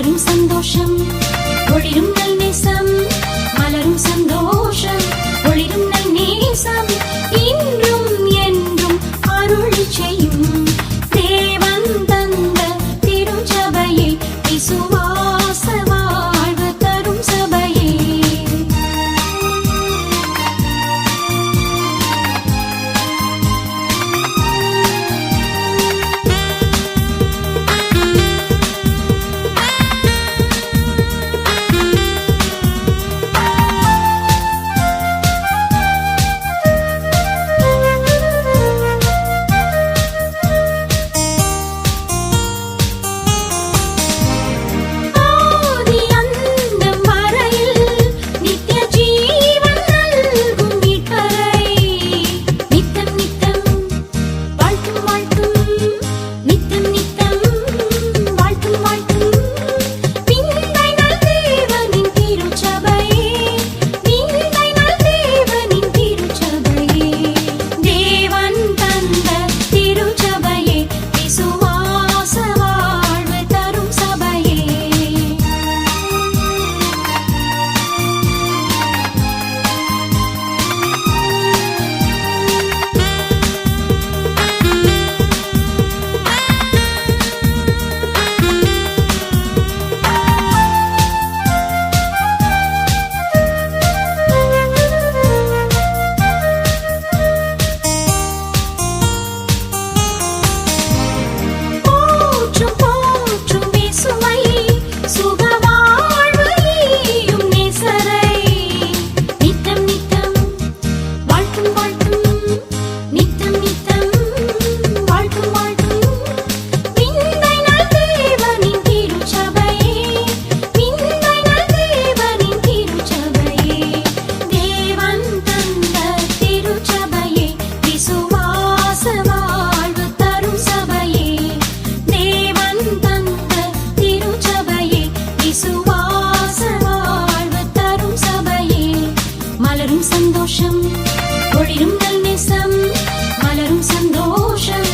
மலரும் சந்தோஷம் ஒளிரும் நல் நேசம் மலரும் சந்தோஷம் ஒளிரும் நல் நேசம் என்றும் என்றும் அருள் செய்யும். சந்தோஷம் ஒளிரும் நல் நேசம் மலரும் சந்தோஷம்.